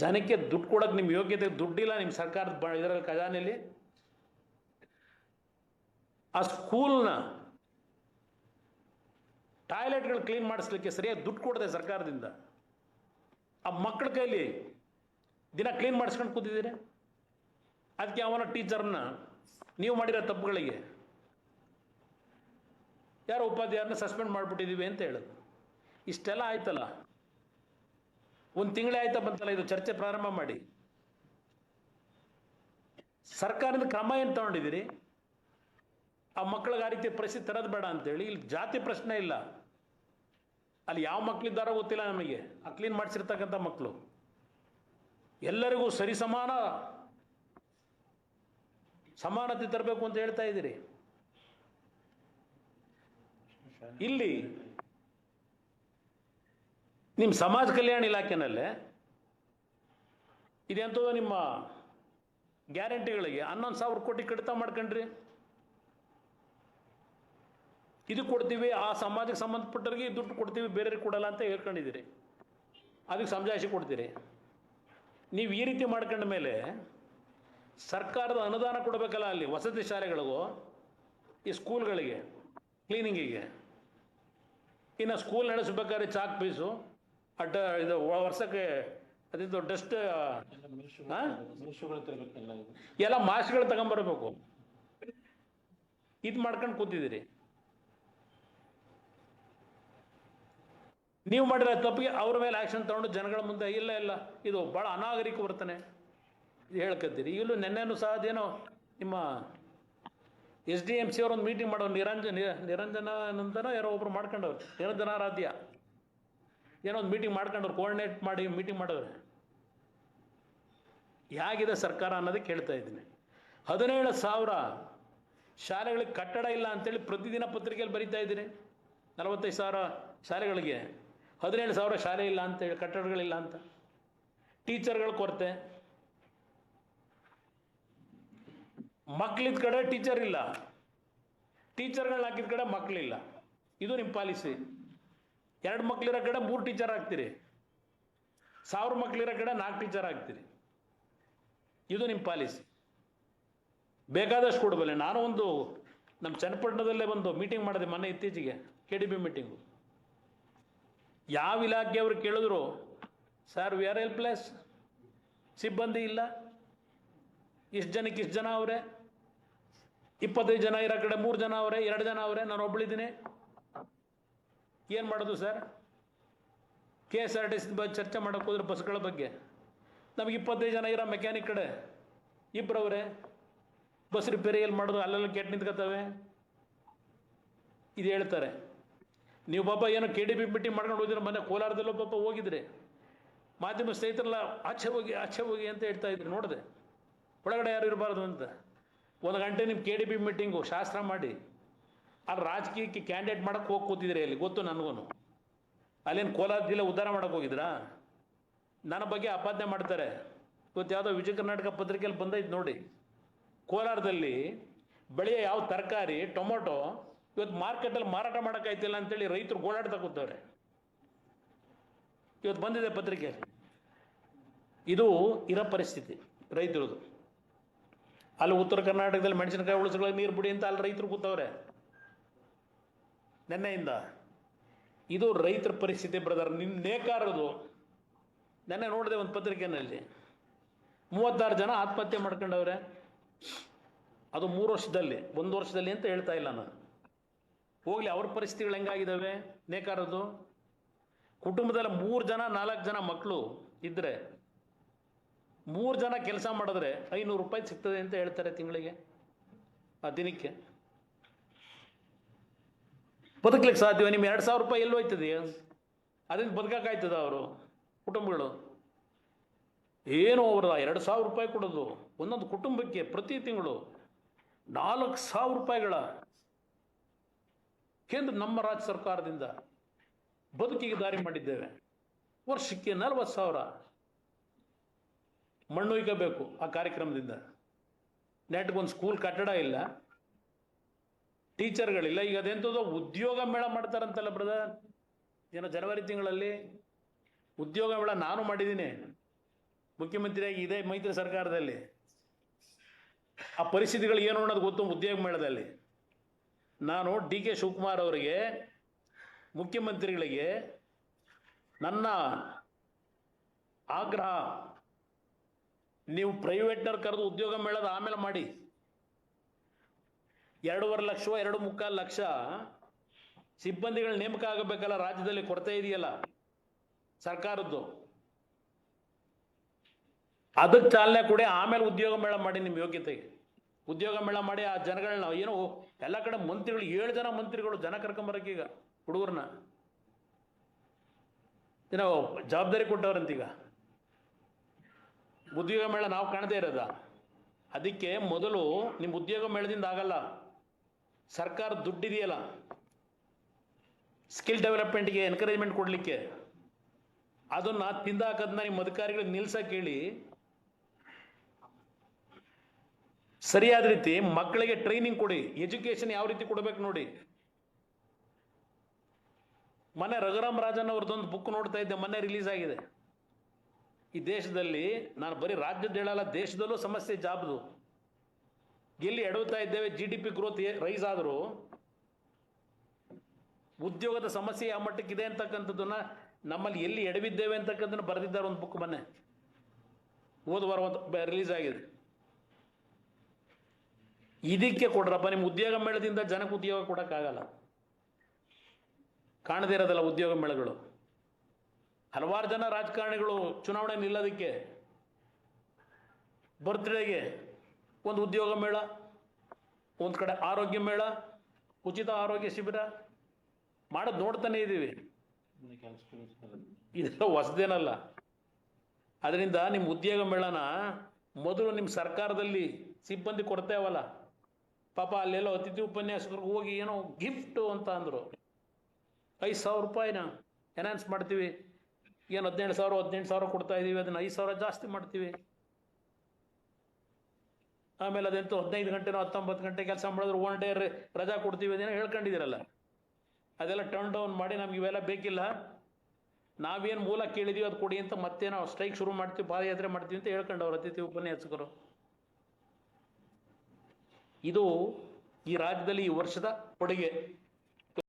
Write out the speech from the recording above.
ಜನಕ್ಕೆ ದುಡ್ಡು ಕೊಡೋಕೆ ನಿಮ್ಮ ಯೋಗ್ಯತೆ ದುಡ್ಡಿಲ್ಲ ನಿಮ್ಮ ಸರ್ಕಾರದ ಇದರಲ್ಲಿ ಖಜಾನೆಯಲ್ಲಿ ಆ ಸ್ಕೂಲ್ನ ಟಾಯ್ಲೆಟ್ಗಳು ಕ್ಲೀನ್ ಮಾಡಿಸ್ಲಿಕ್ಕೆ ಸರಿಯಾಗಿ ದುಡ್ಡು ಕೊಡದೆ ಸರ್ಕಾರದಿಂದ. ಆ ಮಕ್ಕಳ ಕೈಲಿ ದಿನ ಕ್ಲೀನ್ ಮಾಡಿಸ್ಕೊಂಡು ಕೂತಿದ್ದೀರಿ? ಅದಕ್ಕೆ ಅವನ ಟೀಚರ್ನ ನೀವು ಮಾಡಿರೋ ತಪ್ಪುಗಳಿಗೆ ಯಾರೋ ಉಪಾಧ್ಯಾಯರನ್ನ ಸಸ್ಪೆಂಡ್ ಮಾಡಿಬಿಟ್ಟಿದ್ದೀವಿ ಅಂತ ಹೇಳೋದು. ಇಷ್ಟೆಲ್ಲ ಆಯ್ತಲ್ಲ? ಒಂದು ತಿಂಗಳೇ ಆಯ್ತಾ ಬಂತಲ್ಲ, ಇದು ಚರ್ಚೆ ಪ್ರಾರಂಭ ಮಾಡಿ. ಸರ್ಕಾರದ ಕ್ರಮ ಏನು ತಗೊಂಡಿದ್ದೀರಿ? ಆ ಮಕ್ಕಳಿಗೆ ಆ ರೀತಿ ಪರಿಸ್ಥಿತಿ ತರೋದು ಬೇಡ ಅಂತೇಳಿ, ಇಲ್ಲಿ ಜಾತಿ ಪ್ರಶ್ನೆ ಇಲ್ಲ. ಅಲ್ಲಿ ಯಾವ ಮಕ್ಕಳಿದ್ದಾರೋ ಗೊತ್ತಿಲ್ಲ ನಮಗೆ. ಆ ಕ್ಲೀನ್ ಮಾಡಿಸಿರ್ತಕ್ಕಂಥ ಮಕ್ಕಳು ಎಲ್ಲರಿಗೂ ಸರಿ ಸಮಾನ, ಸಮಾನತೆ ತರಬೇಕು ಅಂತ ಹೇಳ್ತಾ ಇದ್ದೀರಿ. ಇಲ್ಲಿ ನಿಮ್ಮ ಸಮಾಜ ಕಲ್ಯಾಣ ಇಲಾಖೆನಲ್ಲೇ ಇದೆಂಥದ್ದು ನಿಮ್ಮ ಗ್ಯಾರಂಟಿಗಳಿಗೆ ಹನ್ನೊಂದು ಸಾವಿರ ಕೋಟಿ ಕಡಿತ ಮಾಡ್ಕೊಂಡ್ರಿ. ಇದು ಕೊಡ್ತೀವಿ, ಆ ಸಮಾಜಕ್ಕೆ ಸಂಬಂಧಪಟ್ಟವ್ರಿಗೆ ದುಡ್ಡು ಕೊಡ್ತೀವಿ, ಬೇರೆಯವ್ರಿಗೆ ಕೊಡಲ್ಲ ಅಂತ ಹೇಳ್ಕೊಂಡಿದ್ದೀರಿ. ಅದಕ್ಕೆ ಸಮಜಾಯಿಸಿ ಕೊಡ್ತೀರಿ. ನೀವು ಈ ರೀತಿ ಮಾಡ್ಕೊಂಡ ಮೇಲೆ ಸರ್ಕಾರದ ಅನುದಾನ ಕೊಡಬೇಕಲ್ಲ ಅಲ್ಲಿ ವಸತಿ ಶಾಲೆಗಳಿಗೂ, ಈ ಸ್ಕೂಲ್ಗಳಿಗೆ, ಕ್ಲೀನಿಂಗಿಗೆ. ಇನ್ನು ಸ್ಕೂಲ್ ನಡೆಸಬೇಕಾದ್ರೆ ಚಾಕ್ ಪೀಸು ಅಡ್ಡ ಇದು ವರ್ಷಕ್ಕೆ ಅದಿದ್ದು ಡಸ್ಟ್ ಎಲ್ಲ ಮಾಸ್ಕ್ಗಳು ತಗೊಂಬರ್ಬೇಕು ಇದು ಮಾಡ್ಕೊಂಡು ಕೂತಿದ್ದೀರಿ. ನೀವು ಮಾಡಿರೋ ತಪ್ಪಿಗೆ ಅವ್ರ ಮೇಲೆ ಆ್ಯಕ್ಷನ್ ತಗೊಂಡು ಜನಗಳ ಮುಂದೆ ಇಲ್ಲ ಇಲ್ಲ. ಇದು ಭಾಳ ಅನಾಗರಿಕ ವರ್ತನೆ. ಹೇಳ್ಕತ್ತೀರಿ. ಈಗಲೂ ನಿನ್ನೆನೂ ಸಹ ಅದೇನೋ ನಿಮ್ಮ ಎಸ್ ಡಿ ಎಂ ಸಿ ಅವ್ರ ಒಂದು ಮೀಟಿಂಗ್ ಮಾಡೋ ನಿರಂಜನ ನಿರಂಜನ ಅಂತನೋ ಯಾರೋ ಒಬ್ರು ಮಾಡ್ಕೊಂಡವ್ರು. ನಿರಂಜನಾರಾಧ್ಯ ಏನೋ ಒಂದು ಮೀಟಿಂಗ್ ಮಾಡ್ಕೊಂಡ್ರು ಕೋಆರ್ಡಿನೇಟ್ ಮಾಡಿ ಮೀಟಿಂಗ್ ಮಾಡೋರು ಹೇಗಿದೆ ಸರ್ಕಾರ ಅನ್ನೋದಕ್ಕೆ ಕೇಳ್ತಾ ಇದ್ದೀನಿ. ಹದಿನೇಳು ಸಾವಿರ ಶಾಲೆಗಳಿಗೆ ಕಟ್ಟಡ ಇಲ್ಲ ಅಂತೇಳಿ ಪ್ರತಿದಿನ ಪತ್ರಿಕೆಯಲ್ಲಿ ಬರೀತಾ ಇದ್ದೀನಿ. ನಲವತ್ತೈದು ಸಾವಿರ ಶಾಲೆಗಳಿಗೆ. ಹದಿನೇಳು ಸಾವಿರ ಶಾಲೆ ಇಲ್ಲ ಅಂತೇಳಿ ಕಟ್ಟಡಗಳಿಲ್ಲ ಅಂತ. ಟೀಚರ್ಗಳ ಕೊರತೆ. ಮಕ್ಳಿದ ಕಡೆ ಟೀಚರ್ ಇಲ್ಲ. ಟೀಚರ್ಗಳನ್ನ ಹಾಕಿದ ಕಡೆ ಮಕ್ಕಳಿಲ್ಲ ಇದು ನಿಮ್ಮ ಪಾಲಿಸಿ. ಎರಡು ಮಕ್ಳಿರೋ ಕಡೆ ಮೂರು ಟೀಚರ್ ಆಗ್ತೀರಿ. ಸಾವಿರ ಮಕ್ಳಿರೋ ಕಡೆ ನಾಲ್ಕು ಟೀಚರ್ ಆಗ್ತೀರಿ. ಇದು ನಿಮ್ಮ ಪಾಲಿಸಿ ಬೇಕಾದಷ್ಟು ಕೊಡಬಲ್ಲೆ ನಾನು ಒಂದು ನಮ್ಮ ಚನ್ನಪಟ್ಟಣದಲ್ಲೇ ಒಂದು ಮೀಟಿಂಗ್ ಮಾಡಿದೆ ಮೊನ್ನೆ ಇತ್ತೀಚೆಗೆ ಕೆ ಡಿ ಬಿ ಮೀಟಿಂಗು ಯಾವ ಇಲಾಖೆಯವರು ಕೇಳಿದ್ರು ಸರ್ ವಿ ಆರ್ ಹೆಲ್ಪ್ಲೆಸ್ ಸಿಬ್ಬಂದಿ ಇಲ್ಲ. ಇಷ್ಟು ಜನಕ್ಕೆ ಇಷ್ಟು ಜನ ಅವರೇ. ಇಪ್ಪತ್ತೈದು ಜನ ಇರೋ ಕಡೆ ಮೂರು ಜನ ಅವರೇ, ಎರಡು ಜನ ಅವರೇ, ನಾನು ಒಬ್ಬಳಿದ್ದೀನಿ ಏನು ಮಾಡೋದು sir K S R T C ಬಗ್ಗೆ ಚರ್ಚೆ ಮಾಡೋಕೆ ಹೋದ್ರೆ ಬಸ್ಗಳ ಬಗ್ಗೆ. ನಮಗೆ ಇಪ್ಪತ್ತೈದು ಜನ ಇರೋ ಮೆಕ್ಯಾನಿಕ್ ಕಡೆ ಇಬ್ಬರವರೇ ಬಸ್ ರಿಪೇರಿ ಎಲ್ಲಿ ಮಾಡೋದು, ಅಲ್ಲೆಲ್ಲ ಕೆಟ್ಟು ನಿಂತ್ಕೋತವೆ. ಇದು ಹೇಳ್ತಾರೆ. ನೀವು ಪಾಪ ಏನೋ ಕೆ ಡಿ ಬಿ ಮೀಟಿಂಗ್ ಮಾಡ್ಕೊಂಡು ಹೋಗಿದ್ರೆ ಮನೆ ಕೋಲಾರದಲ್ಲೂ ಪಾಪ ಹೋಗಿದ್ರೆ. ಮಾಧ್ಯಮ ಸ್ನೇಹಿತರೆಲ್ಲ ಆಚೆ ಹೋಗಿ ಆಚೆ ಹೋಗಿ ಅಂತ ಹೇಳ್ತಾ ಇದ್ರು, ನೋಡಿದೆ. ಒಳಗಡೆ ಯಾರು ಇರಬಾರ್ದು ಅಂತ. ಒಂದು ಗಂಟೆ ನಿಮ್ಮ ಕೆ ಡಿ ಬಿ ಮೀಟಿಂಗು ಶಾಸ್ತ್ರ ಮಾಡಿ. ಅಲ್ಲಿ ರಾಜಕೀಯಕ್ಕೆ ಕ್ಯಾಂಡಿಡೇಟ್ ಮಾಡೋಕ್ಕೆ ಹೋಗಿ ಕೂತಿದ್ರೆ ಅಲ್ಲಿ, ಗೊತ್ತು ನನಗೂ ಅಲ್ಲೇನು ಕೋಲಾರ ಜಿಲ್ಲೆ ಉದ್ಧಾರ ಮಾಡೋಕೆ ಹೋಗಿದ್ರಾ ನನ್ನ ಬಗ್ಗೆ ಅಪಾದನೆ ಮಾಡ್ತಾರೆ. ಇವತ್ತು ಯಾವುದೋ ವಿಜಯ ಕರ್ನಾಟಕ ಪತ್ರಿಕೆಯಲ್ಲಿ ಬಂದೈತೆ ನೋಡಿ. ಕೋಲಾರದಲ್ಲಿ ಬೆಳೆಯ ಯಾವ ತರಕಾರಿ, ಟೊಮೊಟೊ, ಇವತ್ತು ಮಾರ್ಕೆಟಲ್ಲಿ ಮಾರಾಟ ಮಾಡೋಕ್ಕಾಯ್ತಿಲ್ಲ ಅಂತೇಳಿ ರೈತರು ಗೋಳಾಡ್ತಾ ಕೂತವ್ರೆ. ಇವತ್ತು ಬಂದಿದೆ ಪತ್ರಿಕೆಯಲ್ಲಿ ಇದು ಇರೋ ಪರಿಸ್ಥಿತಿ ರೈತರದು. ಅಲ್ಲಿ ಉತ್ತರ ಕರ್ನಾಟಕದಲ್ಲಿ ಮೆಣಸಿನಕಾಯಿ ಉಳಿಸ್ಗಳಿಗೆ ನೀರು ಬಿಡಿ ಅಂತ ಅಲ್ಲಿ ರೈತರು ಕೂತವ್ರೆ. ನೆನ್ನೆಯಿಂದ ಇದು ರೈತರ ಪರಿಸ್ಥಿತಿ ಬ್ರದರ್ ನಿಮ್ಮ ನೇಕಾರದು ನೆನ್ನೆ ನೋಡಿದೆ ಒಂದು ಪತ್ರಿಕೆಯಲ್ಲಿ ಮೂವತ್ತಾರು ಜನ ಆತ್ಮಹತ್ಯೆ ಮಾಡ್ಕೊಂಡವ್ರೆ. ಅದು ಮೂರು ವರ್ಷದಲ್ಲಿ, ಒಂದು ವರ್ಷದಲ್ಲಿ ಅಂತ ಹೇಳ್ತಾ ಇಲ್ಲ ನಾನು. ಹೋಗಲಿ, ಅವ್ರ ಪರಿಸ್ಥಿತಿಗಳು ಹೆಂಗಾಗಿದ್ದಾವೆ ನೇಕಾರದು ಕುಟುಂಬದಲ್ಲಿ ಮೂರು ಜನ, ನಾಲ್ಕು ಜನ ಮಕ್ಕಳು ಇದ್ದರೆ ಮೂರು ಜನ ಕೆಲಸ ಮಾಡಿದ್ರೆ ಐನೂರು ರೂಪಾಯಿ ಸಿಗ್ತದೆ ಅಂತ ಹೇಳ್ತಾರೆ ತಿಂಗಳಿಗೆ, ಆ ದಿನಕ್ಕೆ. ಬದುಕಲಿಕ್ಕೆ ಸಾಧ್ಯವೇ? ನಿಮ್ಗೆ ಎರಡು ಸಾವಿರ ರೂಪಾಯಿ ಎಲ್ಲೂ ಹೋಯ್ತದೆ ಅದರಿಂದ ಬದುಕಕ್ಕಾಯ್ತದ ಅವರು, ಕುಟುಂಬಗಳು? ಏನು ಅವ್ರದ ಎರಡು ಸಾವಿರ ರೂಪಾಯಿ ಕೊಡೋದು. ಒಂದೊಂದು ಕುಟುಂಬಕ್ಕೆ ಪ್ರತಿ ತಿಂಗಳು ನಾಲ್ಕು ಸಾವಿರ ರೂಪಾಯಿಗಳ ಕೇಂದ್ರ ನಮ್ಮ ರಾಜ್ಯ ಸರ್ಕಾರದಿಂದ ಬದುಕಿಗೆ ದಾರಿ ಮಾಡಿದ್ದೇವೆ. ವರ್ಷಕ್ಕೆ ನಲವತ್ತು ಸಾವಿರ ಮಣ್ಣು ಈಗಬೇಕು ಆ ಕಾರ್ಯಕ್ರಮದಿಂದ. ನೆಟ್ಗೊಂದು ಸ್ಕೂಲ್ ಕಟ್ಟಡ ಇಲ್ಲ. ಟೀಚರ್ಗಳಿಲ್ಲ. ಈಗ ಅದೆಂಥದ್ದು? ಉದ್ಯೋಗ ಮೇಳ ಮಾಡ್ತಾರಂತಲ್ಲ ಬ್ರದರ್ ಏನೋ ಜನವರಿ ತಿಂಗಳಲ್ಲಿ ಉದ್ಯೋಗ ಮೇಳ ನಾನು ಮಾಡಿದ್ದೀನಿ. ಮುಖ್ಯಮಂತ್ರಿಯಾಗಿ ಇದೇ ಮೈತ್ರಿ ಸರ್ಕಾರದಲ್ಲಿ. ಆ ಪರಿಸ್ಥಿತಿಗಳು ಏನು ಅನ್ನೋದು ಗೊತ್ತು ಉದ್ಯೋಗ ಮೇಳದಲ್ಲಿ. ನಾನು ಡಿ ಕೆ ಶಿವಕುಮಾರ್ ಅವರಿಗೆ, ಮುಖ್ಯಮಂತ್ರಿಗಳಿಗೆ ನನ್ನ ಆಗ್ರಹ, ನೀವು ಪ್ರೈವೇಟ್ನವ್ರು ಕರೆದು ಉದ್ಯೋಗ ಮೇಳದ ಆಮೇಲೆ ಮಾಡಿ. ಎರಡೂವರೆ ಲಕ್ಷ ಎರಡು ಮುಕ್ಕಾಲು ಲಕ್ಷ ಸಿಬ್ಬಂದಿಗಳ ನೇಮಕ ಆಗಬೇಕಲ್ಲ ರಾಜ್ಯದಲ್ಲಿ ಕೊರತೆ ಇದೆಯಲ್ಲ ಸರ್ಕಾರದ್ದು? ಅದಕ್ಕೆ ಚಾಲನೆ ಕೊಡಿ, ಆಮೇಲೆ ಉದ್ಯೋಗ ಮೇಳ ಮಾಡಿ ನಿಮ್ಮ ಯೋಗ್ಯತೆಗೆ ಉದ್ಯೋಗ ಮೇಳ ಮಾಡಿ ಆ ಜನಗಳನ್ನ ಏನು ಎಲ್ಲ ಕಡೆ ಮಂತ್ರಿಗಳು, ಏಳು ಜನ ಮಂತ್ರಿಗಳು ಜನ ಈಗ ಹುಡುಗರನ್ನ. ಏನೋ ಜವಾಬ್ದಾರಿ ಕೊಟ್ಟವ್ರಂತೀಗ ಉದ್ಯೋಗ ಮೇಳ ನಾವು ಕಾಣದೇ ಇರೋದ? ಅದಕ್ಕೆ ಮೊದಲು ನಿಮ್ಮ ಉದ್ಯೋಗ ಮೇಳದಿಂದ ಆಗಲ್ಲ. ಸರ್ಕಾರ ದುಡ್ಡಿದೆಯಲ್ಲ? ಸ್ಕಿಲ್ ಡೆವಲಪ್ಮೆಂಟ್ಗೆ ಎನ್ಕರೇಜ್ಮೆಂಟ್ ಕೊಡಲಿಕ್ಕೆ? ಅದನ್ನ ತಿಂದಾಕದನ್ನ ನಿಮ್ಮ ಅಧಿಕಾರಿಗಳಿಗೆ ನಿಲ್ಸಕ್ಕೆ ಹೇಳಿ. ಸರಿಯಾದ ರೀತಿ ಮಕ್ಕಳಿಗೆ ಟ್ರೈನಿಂಗ್ ಕೊಡಿ ಎಜುಕೇಶನ್ ಯಾವ ರೀತಿ ಕೊಡಬೇಕು ನೋಡಿ. ಮೊನ್ನೆ ರಘುರಾಮ್ ರಾಜನ್ ಅವ್ರದ್ದೊಂದು ಬುಕ್ ನೋಡ್ತಾ ಇದ್ದೆ, ಮೊನ್ನೆ ರಿಲೀಸ್ ಆಗಿದೆ. ಈ ದೇಶದಲ್ಲಿ, ನಾನು ಬರೀ ರಾಜ್ಯದ ಹೇಳಲ್ಲ, ದೇಶದಲ್ಲೂ ಸಮಸ್ಯೆ ಜಾಬ್ದು. ಎಲ್ಲಿ ಎಡವುತ್ತಾ ಇದ್ದೇವೆ G D P growth rise ಆದರೂ ಉದ್ಯೋಗದ ಸಮಸ್ಯೆ ಯಾವ ಮಟ್ಟಕ್ಕಿದೆ ಅಂತಕ್ಕಂಥದ್ದನ್ನ ನಮ್ಮಲ್ಲಿ ಎಲ್ಲಿ ಎಡವಿದ್ದೇವೆ ಅಂತಕ್ಕಂಥದ್ದು ಬರೆದಿದ್ದಾರೆ ಒಂದು ಬುಕ್ ಮೊನ್ನೆ. ಹೋದ ವಾರ ಒಂದು ರಿಲೀಸ್ ಆಗಿದೆ. ಇದಕ್ಕೆ ಕೊಡ್ರಪ್ಪ, ನಿಮ್ಮ ಉದ್ಯೋಗ ಮೇಳದಿಂದ ಜನಕ್ಕೆ ಉದ್ಯೋಗ ಕೊಡೋಕ್ಕಾಗಲ್ಲ ಕಾಣದೇ ಇರೋದಲ್ಲ ಉದ್ಯೋಗ ಮೇಳಗಳು. ಹಲವಾರು ಜನ ರಾಜಕಾರಣಿಗಳು ಚುನಾವಣೆ ನಿಲ್ಲೋದಕ್ಕೆ ಬರ್ತ್ಡೇಗೆ ಒಂದು ಉದ್ಯೋಗ ಮೇಳ, ಒಂದು ಕಡೆ ಆರೋಗ್ಯ ಮೇಳ, ಉಚಿತ ಆರೋಗ್ಯ ಶಿಬಿರ ಮಾಡೋದು ನೋಡ್ತಾನೆ ಇದ್ದೀವಿ. ಇದೆಲ್ಲ ಹೊಸದೇನಲ್ಲ. ಅದರಿಂದ ನಿಮ್ಮ ಉದ್ಯೋಗ ಮೇಳನ ಮೊದಲು ನಿಮ್ಮ ಸರ್ಕಾರದಲ್ಲಿ ಸಿಬ್ಬಂದಿ ಕೊಡ್ತೇವಲ್ಲ ಪಾಪ ಅಲ್ಲೆಲ್ಲೋ ಅತಿಥಿ ಉಪನ್ಯಾಸಕರಿಗೆ ಹೋಗಿ ಏನೋ ಗಿಫ್ಟು ಅಂತ ಅಂದರು. ಐದು ಸಾವಿರ ರೂಪಾಯಿನ ಎನ್ಹಾನ್ಸ್ ಮಾಡ್ತೀವಿ. ಏನು ಹದಿನೇಳು ಸಾವಿರ, ಹದಿನೆಂಟು ಸಾವಿರ ಕೊಡ್ತಾ ಇದ್ದೀವಿ ಅದನ್ನು ಐದು ಸಾವಿರ ಜಾಸ್ತಿ ಮಾಡ್ತೀವಿ. ಆಮೇಲೆ ಅದೆಂತ ಹದಿನೈದು ಗಂಟೆನೋ ಹತ್ತೊಂಬತ್ತು ಗಂಟೆ ಕೆಲಸ ಮಾಡಿದ್ರೆ ಒನ್ ಡೇ ರಜಾ ಕೊಡ್ತೀವಿ ಅದೇನೋ ಹೇಳ್ಕೊಂಡಿದ್ದೀರಲ್ಲ. ಅದೆಲ್ಲ ಟರ್ನ್ ಡೌನ್ ಮಾಡಿ ನಮ್ಗೆ ಇವೆಲ್ಲ ಬೇಕಿಲ್ಲ. ನಾವೇನು ಮೂಲ ಕೇಳಿದೀವಿ ಅದು ಕೊಡಿ ಅಂತ ಮತ್ತೆ ನಾವು ಸ್ಟ್ರೈಕ್ ಶುರು ಮಾಡ್ತೀವಿ, ಪಾದಯಾತ್ರೆ ಮಾಡ್ತೀವಿ ಅಂತ ಹೇಳ್ಕೊಂಡವ್ರು ಅತಿಥಿ ಉಪನ್ಯಾಸಕರು. ಇದು ಈ ರಾಜ್ಯದಲ್ಲಿ ಈ ವರ್ಷದ ಕೊಡುಗೆ.